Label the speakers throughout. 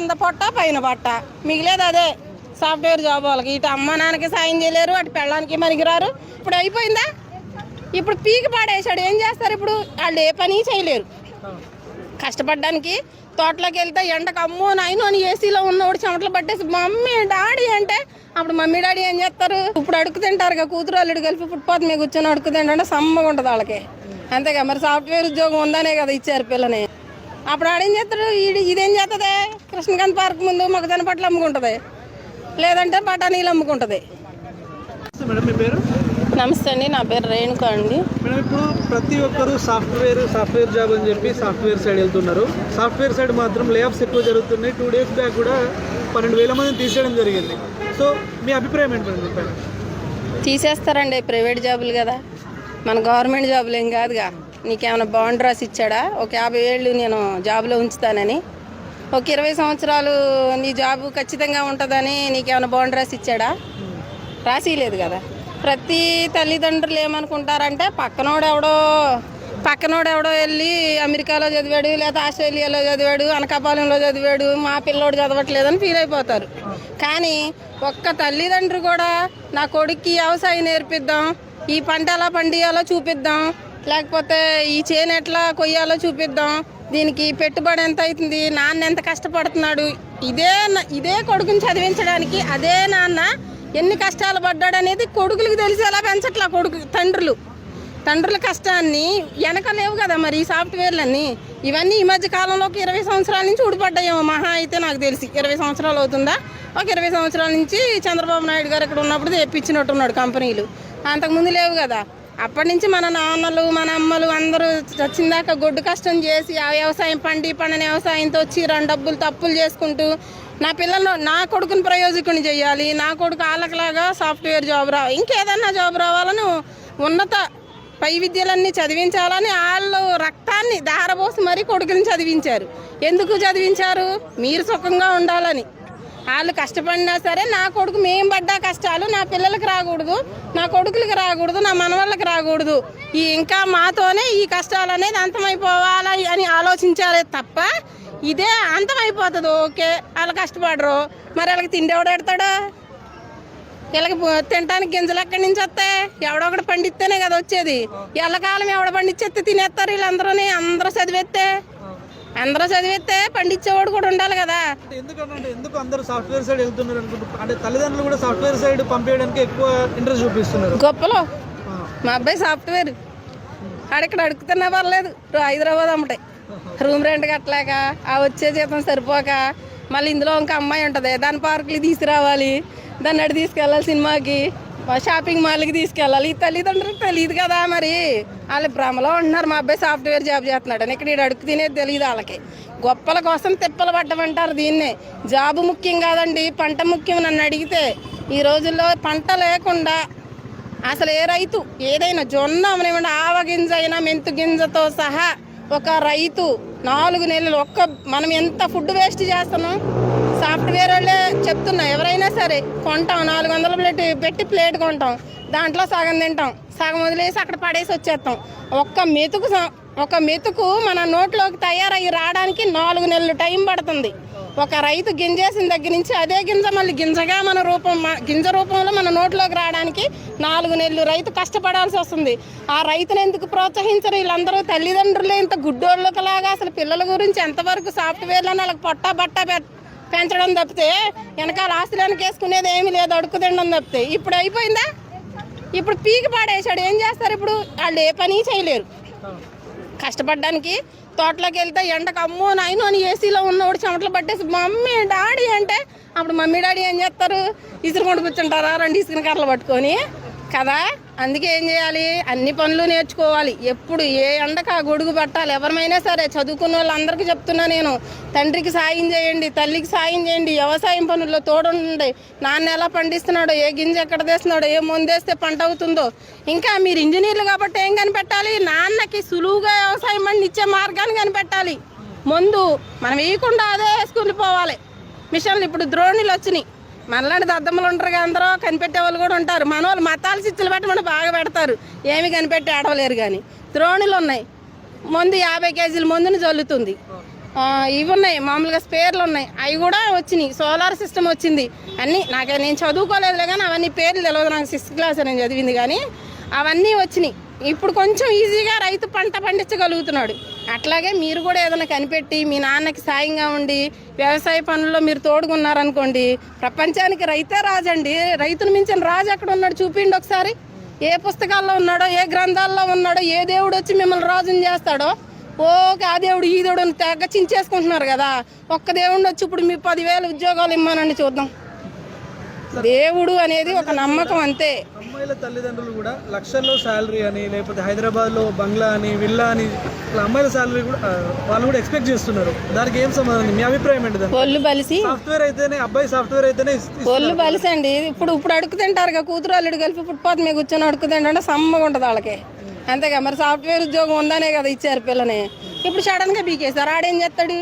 Speaker 1: కింద పొట్ట పైన పొట్ట మిగిలేదు అదే. సాఫ్ట్వేర్ జాబ్ వాళ్ళకి. ఇటు అమ్మ నాన్నకి సాయం చేయలేరు అటు పెళ్ళడానికి మరిగిరారు ఇప్పుడు అయిపోయిందా? ఇప్పుడు పీకి పాడేశాడు. ఏం చేస్తారు ఇప్పుడు? వాళ్ళు ఏ పని చేయలేరు. కష్టపడడానికి తోటలోకి వెళ్తే ఎండకు అమ్మో నాయన అని ఏసీలో ఉన్నవాడు చెమటలు పట్టేసి మమ్మీ డాడీ అంటే అప్పుడు మమ్మీ డాడీ ఏం చేస్తారు? ఇప్పుడు అడుగు తింటారు కదా కూతురు అల్లుడు కలిపి ఫుట్పాత్ మీద కూర్చొని అడుగు తింటే సమ్మగా ఉంటుంది వాళ్ళకి. అంతేగా. మరి సాఫ్ట్వేర్ ఉద్యోగం ఉందనే కదా ఇచ్చారు పిల్లని. అప్పుడు ఆడేం చేస్తారు? ఇదేం చేస్తుంది కృష్ణకాంత్ పార్క్ ముందు మొక్కజొన్న పట్ల అమ్ముకుంటుంది. లేదంటే బఠానీలు అమ్ముకుంటుంది.
Speaker 2: మేడం మీ పేరు?
Speaker 1: నమస్తే అండి నా పేరు రేణుక అండి.
Speaker 2: మేడం ఇప్పుడు ప్రతి ఒక్కరు సాఫ్ట్వేర్ సాఫ్ట్వేర్ జాబ్ అని చెప్పి సాఫ్ట్వేర్ సైడ్ వెళ్తున్నారు. సాఫ్ట్వేర్ సైడ్ మాత్రం లే ఆఫ్స్ ఎక్కువ జరుగుతున్నాయి. టూ డేస్ బ్యాక్ కూడా పన్నెండు వేల మందిని తీసేయడం జరిగింది. సో మీ అభిప్రాయం ఏంటి మేడం దీనిపైన
Speaker 1: తీసేస్తారండి ప్రైవేట్ జాబులు కదా. మన గవర్నమెంట్ జాబులు ఏం కాదుగా. నీకేమైనా బాండ్ రాసి ఇచ్చాడా? ఒక యాభై ఏళ్ళు నేను జాబులో ఉంచుతానని. ఒక ఇరవై సంవత్సరాలు నీ జాబు ఖచ్చితంగా ఉంటుందని నీకేమైనా బాండ్ రాసి ఇచ్చాడా? రాసి లేదు కదా. ప్రతి తల్లిదండ్రులు ఏమనుకుంటారంటే పక్కనోడు ఎవడో వెళ్ళి అమెరికాలో చదివాడు లేదా ఆస్ట్రేలియాలో చదివాడు అనకాపాలెంలో చదివాడు మా పిల్లోడు చదవట్లేదని ఫీల్ అయిపోతారు. కానీ ఒక్క తల్లిదండ్రులు కూడా నా కొడుక్కి వ్యవసాయం నేర్పిద్దాం ఈ పంట ఎలా పండియాలో చూపిద్దాం లేకపోతే ఈ చేను ఎట్లా కొయ్యాలో చూపిద్దాం దీనికి పెట్టుబడి ఎంత అవుతుంది? నాన్న ఎంత కష్టపడుతున్నాడు? ఇదే ఇదే కొడుకుని చదివించడానికి అదే నాన్న ఎన్ని కష్టాలు పడ్డాడు అనేది కొడుకులకు తెలిసేలా పెంచట్లా కొడుకు తండ్రులు. తండ్రుల కష్టాన్ని వెనక లేవు కదా మరి ఈ సాఫ్ట్వేర్లన్నీ. ఇవన్నీ ఈ మధ్య కాలంలోకి ఇరవై సంవత్సరాల నుంచి ఊడిపడ్డాయేమో మహా అయితే నాకు తెలిసి. ఇరవై సంవత్సరాలు అవుతుందా? ఒక ఇరవై సంవత్సరాల నుంచి చంద్రబాబు నాయుడు గారు ఇక్కడ ఉన్నప్పుడు తెప్పించినట్టున్నాడు కంపెనీలు. అంతకుముందు లేవు కదా. అప్పటి నుంచి మన నాన్నలు మన అమ్మలు అందరూ వచ్చిందాక గొడ్డు కష్టం చేసి ఆ వ్యవసాయం పండి పండని వ్యవసాయంతో వచ్చి రెండు డబ్బులు తప్పులు చేసుకుంటూ నా పిల్లలు నా కొడుకుని ప్రయోజకుని చేయాలి నా కొడుకు వాళ్ళకిలాగా సాఫ్ట్వేర్ జాబ్ రా ఇంకేదన్నా జాబ్ రావాలని ఉన్నత పై విద్యలన్నీ చదివించాలని వాళ్ళు రక్తాన్ని దారబోసి మరీ కొడుకుని చదివించారు. ఎందుకు చదివించారు? మీరు సుఖంగా ఉండాలని. వాళ్ళు కష్టపడినా సరే నా కొడుకు మేం పడ్డా కష్టాలు నా పిల్లలకి రాకూడదు నా కొడుకులకి రాకూడదు నా మనవాళ్ళకి రాకూడదు. ఈ ఇంకా మాతోనే ఈ కష్టాలు అనేది అంతమైపోవాలి అని ఆలోచించాలే తప్ప ఇదే అంతమైపోతుంది ఓకే. వాళ్ళు కష్టపడరు. మరి వాళ్ళకి తిండి ఎవడు పెడతాడా? వీళ్ళకి పో- తినడానికి గింజలు ఎక్కడి నుంచి వస్తాయి? ఎవడో పండిస్తేనే కదా వచ్చేది. ఎల్లకాలం ఎవడ పండించేస్తే తినేస్తారు వీళ్ళందరూ అందరూ చదివేస్తే. అందరూ చదివేస్తే పండించేవాడు కూడా ఉండాలి కదా.
Speaker 2: ఎందుకంటే ఎందుకు అందరూ సాఫ్ట్వేర్ సైడ్ వెళ్తున్నారు అనుకుంటున్నారు అంటే తల్లిదండ్రులు కూడా సాఫ్ట్వేర్ సైడ్ పంపించడానికి ఎక్కువ ఇంట్రెస్ట్ చూపిస్తున్నారు.
Speaker 1: గొప్పలో. మా అబ్బాయి సాఫ్ట్వేర్ ఆడిక్కడ అడుగుతున్నా పర్లేదు. హైదరాబాద్ అమ్మటాయి రూమ్ రెంట్ కట్టలేక ఆ వచ్చే జీతం సరిపోక మళ్ళీ ఇందులో ఇంకా అమ్మాయి ఉంటుంది. దాని పార్కులు తీసుకురావాలి. దాన్ని అడి తీసుకెళ్ళాలి సినిమాకి. షాపింగ్ మాల్కి తీసుకెళ్ళాలి. ఈ తల్లిదండ్రులకు తెలియదు కదా మరి. వాళ్ళు భ్రమలో ఉంటున్నారు. మా అబ్బాయి సాఫ్ట్వేర్ జాబ్ చేస్తున్నాడు. అని ఇక్కడ ఈడు అడుగు తినేది తెలియదు వాళ్ళకి. గొప్పల కోసం తిప్పలు పడ్డమంటారు దీన్నే. జాబు ముఖ్యం కాదండి. పంట ముఖ్యం నన్ను అడిగితే. ఈ రోజుల్లో పంట లేకుండా అసలు ఏ రైతు ఏదైనా జొన్న అవనివ్వండి ఆవ గింజ అయినా మెంతు గింజతో సహా ఒక రైతు నాలుగు నెలలు ఒక్క మనం ఎంత ఫుడ్ వేస్ట్ చేస్తున్నాం? సాఫ్ట్వేర్ వాళ్ళే చెప్తున్నా ఎవరైనా సరే కొంటాం నాలుగు వందల ప్లేట్ పెట్టి ప్లేట్ కొంటాం దాంట్లో సగం తింటాం సగం వదిలేసి అక్కడ పడేసి వచ్చేస్తాం. ఒక్క మెతుకు స- ఒక మెతుకు మన నోట్లోకి తయారయ్యి రావడానికి నాలుగు నెలలు టైం పడుతుంది. ఒక రైతు గింజేసిన దగ్గర నుంచి అదే గింజ మళ్ళీ గింజగా మన రూపం గింజ రూపంలో మన నోట్లోకి రావడానికి నాలుగు నెలలు రైతు కష్టపడాల్సి వస్తుంది. ఆ రైతును ఎందుకు ప్రోత్సహించరు? వీళ్ళందరూ తల్లిదండ్రులు ఇంత గుడ్డోళ్ళకలాగా అసలు పిల్లల గురించి ఎంతవరకు సాఫ్ట్వేర్లో వాళ్ళకి పొట్ట బట్ట పెంచడం తప్పితే వెనకాల ఆస్తులను వేసుకునేది ఏమీ లేదు అడుక్కు తినడం తప్పితే. ఇప్పుడు అయిపోయిందా? ఇప్పుడు పీకి పాడేశాడు. ఏం చేస్తారు ఇప్పుడు? వాళ్ళు ఏ పని చేయలేరు. కష్టపడడానికి తోటలోకి వెళ్తే ఎండకు అమ్మో నాయన అని ఏసీలో ఉన్నవాడు చెమటలు పట్టేసి మమ్మీ డాడీ అంటే అప్పుడు మమ్మీ డాడీ ఏం చేస్తారు? ఇసురుకుంటూ కూర్చుంటారా? రెండు ఇసుకుని కర్రలు పట్టుకొని కదా? అందుకే ఏం చేయాలి? అన్ని పనులు నేర్చుకోవాలి. ఎప్పుడు ఏ ఎండక గొడుగు పట్టాలి? ఎవరమైనా సరే చదువుకున్న వాళ్ళందరికీ చెప్తున్నా నేను. తండ్రికి సాయం చేయండి తల్లికి సాయం చేయండి వ్యవసాయం పనుల్లో తోడుండండి. నాన్న ఎలా పండిస్తున్నాడో ఏ గింజ ఎక్కడ తీస్తున్నాడో ఏ ముందేస్తే పంట అవుతుందో. ఇంకా మీరు ఇంజనీర్లు కాబట్టి ఏం కనిపెట్టాలి? నాన్నకి సులువుగా వ్యవసాయం పండి ఇచ్చే మార్గాన్ని కనిపెట్టాలి. ముందు మనం వేయకుండా అదే వేసుకుని పోవాలి. మిషన్లు ఇప్పుడు ద్రోణులు వచ్చినాయి. మనలాంటి దద్దమ్మలు ఉంటారు కదా అందరూ కనిపెట్టే వాళ్ళు కూడా ఉంటారు. మన వాళ్ళు మతాలు చిచ్చులు పెట్టమని బాగా పెడతారు. ఏమి కనిపెట్టి ఆడవలేరు కానీ ద్రోణులు ఉన్నాయి. ముందు యాభై కేజీల ముందుని జల్లుతుంది. ఇవి ఉన్నాయి. మామూలుగా స్పేర్లు ఉన్నాయి. అవి కూడా వచ్చినాయి. సోలార్ సిస్టమ్ వచ్చింది. అన్నీ నాకు నేను చదువుకోలేదులే కానీ అవన్నీ పేర్లు తెలియదు నాకు సిక్స్త్ క్లాస్ నేను చదివింది కానీ అవన్నీ వచ్చినాయి. ఇప్పుడు కొంచెం ఈజీగా రైతు పంట పండించగలుగుతున్నాడు. అట్లాగే మీరు కూడా ఏదైనా కనిపెట్టి మీ నాన్నకి సాయంగా ఉండి వ్యవసాయ పనుల్లో మీరు తోడుకున్నారనుకోండి ప్రపంచానికి రైతే రాజండి. రైతును మించిన రాజు ఎక్కడ ఉన్నాడు చూపిండి ఒకసారి. ఏ పుస్తకాల్లో ఉన్నాడో ఏ గ్రంథాల్లో ఉన్నాడో ఏ దేవుడు వచ్చి మిమ్మల్ని రాజుని చేస్తాడో ఓకే ఆ దేవుడు ఈ దేవుడు తెగ చించేసుకుంటున్నారు కదా. ఒక్క దేవుడిని వచ్చి ఇప్పుడు మీ పదివేల ఉద్యోగాలు ఇమ్మానండి చూద్దాం. దేవుడు అనేది ఒక నమ్మకం అంతే.
Speaker 2: అమ్మాయిల తల్లిదండ్రులు కూడా లక్షల్లో శాలరీ అని లేకపోతే హైదరాబాద్లో బంగ్లా అని విల్లా అని ఇట్లా అమ్మాయిల శాలరీ కూడా వాళ్ళు కూడా ఎక్స్పెక్ట్ చేస్తున్నారు. దానికి ఏం సమాధానం? మీ అభిప్రాయం ఏంటి
Speaker 1: ఒళ్ళు బలిసి.
Speaker 2: సాఫ్ట్వేర్ అయితేనే అబ్బాయి సాఫ్ట్వేర్ అయితేనే
Speaker 1: ఒళ్ళు బలిసండి. ఇప్పుడు ఇప్పుడు అడుగు తింటారు కదా కూతురు అల్లుడు కలిపి ఫుట్పాత్ మీద కూర్చొని అడుగు తింటే సమ్మగా ఉంటుంది వాళ్ళకి. అంతేగా మరి సాఫ్ట్వేర్ ఉద్యోగం ఉందనే కదా ఇచ్చారు పిల్లని. ఇప్పుడు సడన్గా బీకేశారు ఆడేం చేస్తాడు?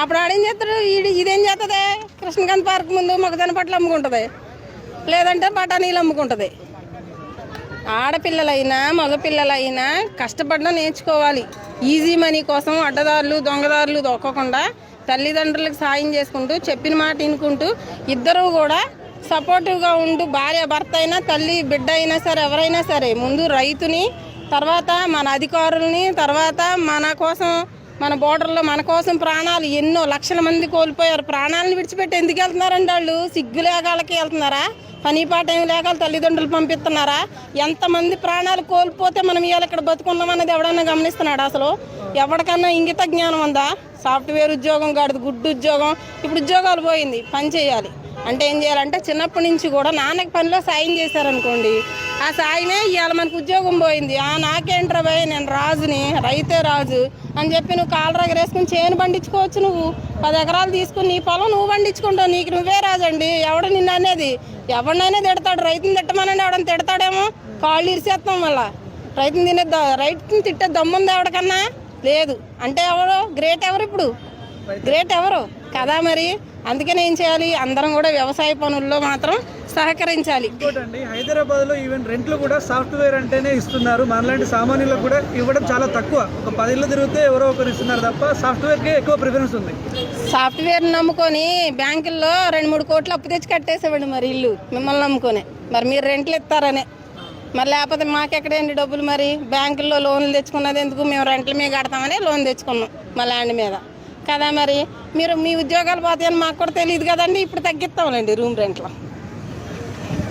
Speaker 1: అప్పుడు ఆడేం చేస్తాడు? ఇదేం చేస్తుంది కృష్ణకాంత్ పార్క్ ముందు మొక్కజొన్న పట్ల అమ్ముకుంటుంది. లేదంటే బఠానీలు అమ్ముకుంటుంది. ఆడపిల్లలైనా మగపిల్లలైనా కష్టపడడం నేర్చుకోవాలి. ఈజీ మనీ కోసం అడ్డదారులు దొంగదారులు దొక్కకుండా తల్లిదండ్రులకు సాయం చేసుకుంటూ చెప్పిన మాట వినుకుంటూ ఇద్దరూ కూడా సపోర్టివ్గా ఉంటూ భార్య భర్త అయినా తల్లి బిడ్డ అయినా సరే ఎవరైనా సరే ముందు రైతుని తర్వాత మన అధికారుల్ని తర్వాత మన కోసం మన బోర్డర్లో మన కోసం ప్రాణాలు ఎన్నో లక్షల మంది కోల్పోయారు. ప్రాణాలను విడిచిపెట్టి ఎందుకు వెళ్తున్నారండి వాళ్ళు? సిగ్గు వాళ్ళకి వెళ్తున్నారా? పని పాట ఏమి లేక తల్లిదండ్రులు పంపిస్తున్నారా? ఎంతమంది ప్రాణాలు కోల్పోతే మనం ఇవాళ ఇక్కడ బతుకున్నాం అనేది ఎవడన్నా గమనిస్తున్నాడు అసలు? ఎవరికన్నా ఇంగిత జ్ఞానం ఉందా? సాఫ్ట్వేర్ ఉద్యోగం కాదు గుడ్డు ఉద్యోగం. ఇప్పుడు ఉద్యోగాలు పోయింది పని చేయాలి. అంటే ఏం చేయాలంటే చిన్నప్పటి నుంచి కూడా నాన్నకి పనిలో సాయం చేశారనుకోండి. ఆ సాయమే ఇవాళ మనకు ఉద్యోగం పోయింది. ఆ నాకేంట్రా భయ నేను రాజుని రైతే రాజు అని చెప్పి నువ్వు కాలు రగరేసుకుని చేను పండించుకోవచ్చు నువ్వు. పది ఎకరాలు తీసుకుని నీ పొలం నువ్వు పండించుకుంటావు నీకు నువ్వే రాజండి. ఎవడు నిన్న అనేది? ఎవరినైనా తిడతాడు. రైతుని తిట్టమనండి ఎవడని తిడతాడేమో? కాళ్ళు ఇరిసేస్తాం మళ్ళా. రైతుని తినే రైతుని తిట్టే దమ్ముంది ఎవడికన్నా? లేదు. అంటే ఎవరు గ్రేట్ ఎవరు ఇప్పుడు? గ్రేట్ ఎవరు? కదా మరి? అందుకని ఏం చేయాలి? అందరం కూడా వ్యవసాయ పనుల్లో మాత్రం సహకరించాలి.
Speaker 2: ఇంకోటండి హైదరాబాద్లో ఈవెన్ రెంట్లు కూడా సాఫ్ట్వేర్ అంటేనే ఇస్తున్నారు. మనలాంటి సామాన్యులకు కూడా ఇవ్వడం చాలా తక్కువ. ఒక పది ఇళ్ళు తిరిగితే ఎవరో ఒకరు ఇస్తున్నారు తప్ప సాఫ్ట్వేర్కి ఎక్కువ ప్రిఫరెన్స్ ఉంది.
Speaker 1: సాఫ్ట్వేర్ నమ్ముకొని బ్యాంకుల్లో రెండు మూడు కోట్లు అప్పు తెచ్చి కట్టేసేవాడు మరి ఇల్లు. మిమ్మల్ని నమ్ముకొని. మరి మీరు రెంట్లు ఇస్తారనే. మరి లేకపోతే మాకెక్కడేంటి డబ్బులు మరి? బ్యాంకుల్లో లోన్లు తెచ్చుకున్నది ఎందుకు? మేము రెంట్ల మీద కడతామని లోన్ తెచ్చుకున్నాం మా ల్యాండ్ మీద. కదా మరి? మీరు మీ ఉద్యోగాలు పోతాయని మాకు కూడా తెలియదు కదండి. ఇప్పుడు తగ్గిస్తాంలేండి రూమ్ రెంట్లో.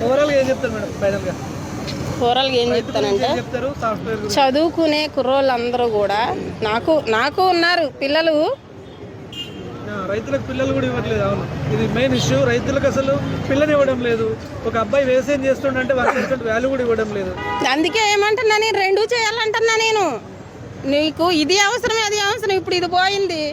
Speaker 2: ఓవరాల్ ఏం చెప్తారు మేడం
Speaker 1: ఏం చెప్తానంటే చదువుకునే కుర్రోళ్ళందరూ కూడా నాకు నాకు ఉన్నారు పిల్లలు.
Speaker 2: రైతులకు పిల్లలు కూడా ఇవ్వట్లేదు అవును. ఇది మెయిన్ ఇష్యూ రైతులకు అసలు పిల్లని ఇవ్వడం లేదు. ఒక అబ్బాయి వ్యవసాయం చేస్తుండంటే పర్సెంట్ వాల్యూ కూడా ఇవ్వడం లేదు.
Speaker 1: అందుకే ఏమంటున్నా నేను? రెండు చేయాలంటున్నా నేను. నీకు ఇది అవసరం అది అవసరం. ఇప్పుడు ఇది పోయింది.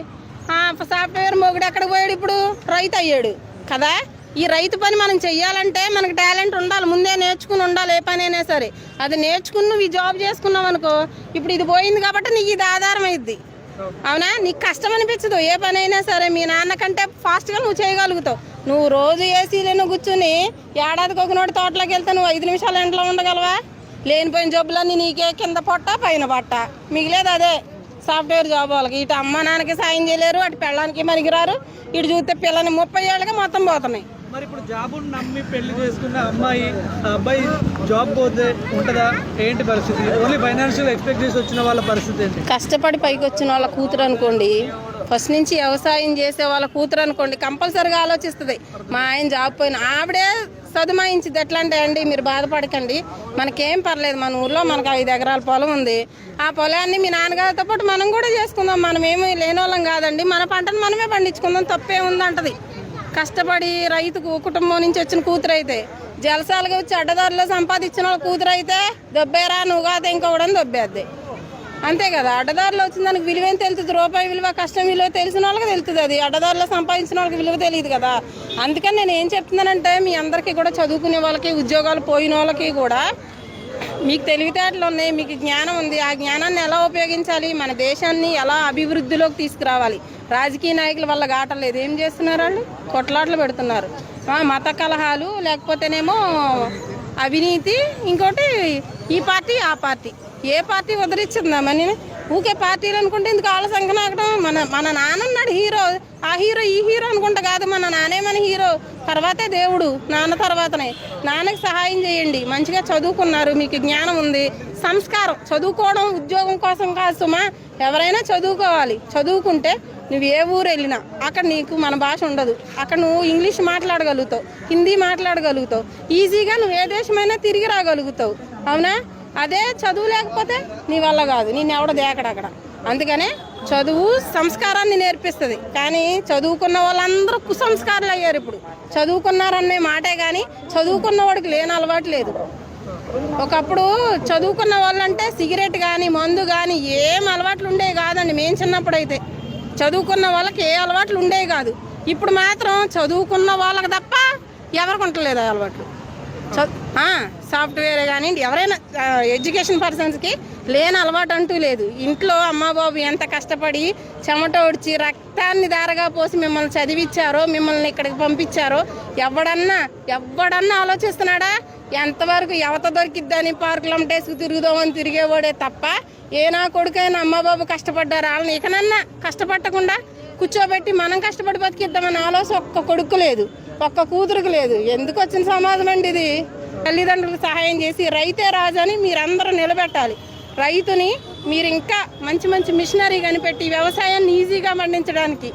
Speaker 1: సాఫ్ట్వేర్ మొగుడు ఎక్కడ పోయాడు ఇప్పుడు? రైతు అయ్యాడు. కదా? ఈ రైతు పని మనం చెయ్యాలంటే మనకు టాలెంట్ ఉండాలి. ముందే నేర్చుకుని ఉండాలి ఏ పని అయినా సరే. అది నేర్చుకుని నువ్వు ఈ జాబ్ చేసుకున్నావు అనుకో ఇప్పుడు ఇది పోయింది కాబట్టి నీకు ఇది ఆధారం అయింది అవునా? నీకు కష్టం అనిపించదు. ఏ పని అయినా సరే మీ నాన్న కంటే ఫాస్ట్గా నువ్వు చేయగలుగుతావు. నువ్వు రోజు ఏసీలోనే కూర్చుని ఏడాదికి ఒక నోటి తోటలోకి వెళ్తే నువ్వు ఐదు నిమిషాలు ఇంట్లో ఉండగలవా? లేనిపోయిన జబ్బులన్నీ నీకే కింద పొట్ట పైన పట్ట. మిగిలేదు అదే. సాఫ్ట్వేర్ జాబ్ వాళ్ళకి. ఇటు అమ్మ నాన్నకి సాయం చేయలేరు అటు పెళ్ళానికి మరిగిరారు ఇటు చూస్తే పిల్లని ముప్పై ఏళ్ళకి మొత్తం పోతున్నాయి.
Speaker 2: మరి ఇప్పుడు జాబ్ నమ్మి పెళ్ళి చేసుకున్న అమ్మాయి అబ్బాయి జాబ్ పోతే ఉంటుందా? ఏంటి పరిస్థితి? ఓన్లీ ఫైనాన్షియల్ ఎక్స్పెక్ట్ చేసి వచ్చిన వాళ్ళ పరిస్థితి ఏంటి?
Speaker 1: కష్టపడి పైకి వచ్చిన వాళ్ళ కూతురు అనుకోండి ఫస్ట్ నుంచి వ్యవసాయం చేసే వాళ్ళ కూతురు అనుకోండి కంపల్సరీగా ఆలోచిస్తుంది. మా ఆయన జాబ్ పోయిన ఆవిడే సదుమాయించింది ఎట్లా అంటే అండి మీరు బాధపడకండి. మనకేం పర్లేదు మన ఊర్లో మనకు ఐదు ఎకరాల పొలం ఉంది. ఆ పొలాన్ని మీ నాన్నగారితో పాటు మనం కూడా చేసుకుందాం. మనం ఏమి లేని వాళ్ళం కాదండి. మన పంటను మనమే పండించుకుందాం. తప్పే ఉందంటది. కష్టపడి రైతుకు కుటుంబం నుంచి వచ్చిన కూతురు అయితే జలసాలుగా వచ్చి అడ్డదారులో సంపాదించిన వాళ్ళ కూతురు అయితే దొబ్బేరా నువ్వు కాదు ఇంకొకడని దొబ్బేద్ది. అంతే కదా అడ్డదారులో వచ్చిన దానికి విలువ ఏం తెలుస్తుంది? రూపాయి విలువ కష్టం విలువ తెలిసిన వాళ్ళకి తెలుస్తుంది అది. అడ్డదారులో సంపాదించిన వాళ్ళకి విలువ తెలియదు కదా. అందుకని నేను ఏం చెప్తున్నానంటే మీ అందరికీ కూడా చదువుకునే వాళ్ళకి ఉద్యోగాలు పోయిన వాళ్ళకి కూడా మీకు తెలివితేటలు ఉన్నాయి మీకు జ్ఞానం ఉంది. ఆ జ్ఞానాన్ని ఎలా ఉపయోగించాలి? మన దేశాన్ని ఎలా అభివృద్ధిలోకి తీసుకురావాలి? రాజకీయ నాయకుల వల్ల గాటలేదు. ఏం చేస్తున్నారు వాళ్ళు? కొట్లాట్లు పెడుతున్నారు. మత కలహాలు లేకపోతేనేమో అవినీతి ఇంకోటి ఈ పార్టీ ఆ పార్టీ. ఏ పార్టీ ఉదరించిందా మని ఊకే పార్టీలు అనుకుంటే ఎందుకు ఆళ్ళ సంఖ్య నాకడం మన మన నాన్న ఉన్నాడు హీరో. ఆ హీరో ఈ హీరో అనుకుంటా కాదు. మన నానే మన హీరో. తర్వాతే దేవుడు. నాన్న తర్వాతనే. నాన్నకి సహాయం చేయండి. మంచిగా చదువుకున్నారు. మీకు జ్ఞానం ఉంది. సంస్కారం. చదువుకోవడం ఉద్యోగం కోసం కాదు సుమా. ఎవరైనా చదువుకోవాలి. చదువుకుంటే నువ్వు ఏ ఊరు వెళ్ళినా అక్కడ నీకు మన భాష ఉండదు. అక్కడ నువ్వు ఇంగ్లీష్ మాట్లాడగలుగుతావు హిందీ మాట్లాడగలుగుతావు. ఈజీగా నువ్వు ఏ దేశమైనా తిరిగి రాగలుగుతావు. అవునా? అదే చదువు లేకపోతే నీ వల్ల కాదు. నేను ఎవడ దేకడ అక్కడ? అందుకనే చదువు సంస్కారాన్ని నేర్పిస్తుంది. కానీ చదువుకున్న వాళ్ళందరూ కుసంస్కారాలు అయ్యారు ఇప్పుడు. చదువుకున్నారనే మాటే కానీ చదువుకున్నవాడికి లేని అలవాటు లేదు. ఒకప్పుడు చదువుకున్న వాళ్ళంటే సిగరెట్ కానీ మందు కానీ ఏం అలవాట్లు ఉండేవి కాదండి. మేము చిన్నప్పుడు అయితే చదువుకున్న వాళ్ళకి ఏ అలవాట్లు ఉండేవి కాదు. ఇప్పుడు మాత్రం చదువుకున్న వాళ్ళకి తప్ప ఎవరికి ఉండలేదు ఆ అలవాట్లు. సాఫ్ట్వేర్ కానీ ఎవరైనా ఎడ్యుకేషన్ పర్సన్స్కి లేని అలవాటు అంటూ లేదు. ఇంట్లో అమ్మ బాబు ఎంత కష్టపడి చెమట ఒడిచి రక్తాన్ని దారగా పోసి మిమ్మల్ని చదివించారో మిమ్మల్ని ఇక్కడికి పంపించారో ఎవడన్నా ఎవడన్నా ఆలోచిస్తున్నాడా? ఎంతవరకు ఎవత దొరికిద్దని పార్కులు అమ్మటేసుకు తిరుగుదామని తిరిగేవాడే తప్ప ఏ నా కొడుకైనా అమ్మబాబు కష్టపడ్డారు వాళ్ళని ఇకనన్నా కష్టపడకుండా కూర్చోబెట్టి మనం కష్టపడి బతికిద్దామని ఆలోచన ఒక్క కొడుకు లేదు ఒక్క కూతురుకు లేదు. ఎందుకు వచ్చిన సమాజం అండి ఇది? తల్లిదండ్రులకు సహాయం చేసి రైతే రాజని అని మీరందరూ నిలబెట్టాలి. రైతుని మీరు ఇంకా మంచి మంచి మిషనరీ కనిపెట్టి వ్యవసాయాన్ని ఈజీగా పండించడానికి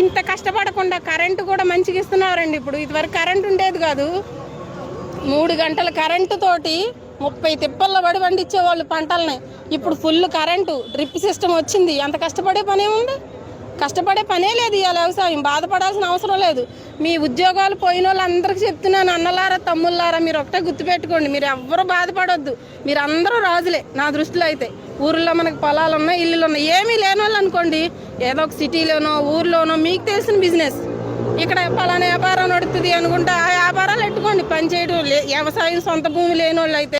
Speaker 1: ఇంత కష్టపడకుండా కరెంటు కూడా మంచిగా ఇస్తున్నారండి ఇప్పుడు. ఇదివరకు కరెంటు ఉండేది కాదు. మూడు గంటల కరెంటు తోటి ముప్పై తిప్పల్లో పడి పండించే వాళ్ళు పంటల్ని. ఇప్పుడు ఫుల్ కరెంటు డ్రిప్ సిస్టమ్ వచ్చింది. ఎంత కష్టపడే పనే ఉంది? కష్టపడే పనే లేదు ఇవాళ వ్యవసాయం. బాధపడాల్సిన అవసరం లేదు. మీ ఉద్యోగాలు పోయిన వాళ్ళందరికీ చెప్తున్నాను అన్నలారా తమ్ముళ్ళారా మీరు ఒకటే గుర్తుపెట్టుకోండి మీరు ఎవ్వరూ బాధపడొద్దు. మీరు అందరూ రాజులే నా దృష్టిలో అయితే. ఊర్లో మనకు పొలాలు ఉన్నాయి ఇల్లులు ఉన్నాయి ఏమీ లేని వాళ్ళు అనుకోండి ఏదో ఒక సిటీలోనో ఊర్లోనో మీకు తెలిసిన బిజినెస్ ఇక్కడ పలానా వ్యాపారం నడుతుంది అనుకుంటే ఆ వ్యాపారాలు పెట్టుకోండి పని చేయడం వ్యవసాయం సొంత భూమి లేని వాళ్ళు అయితే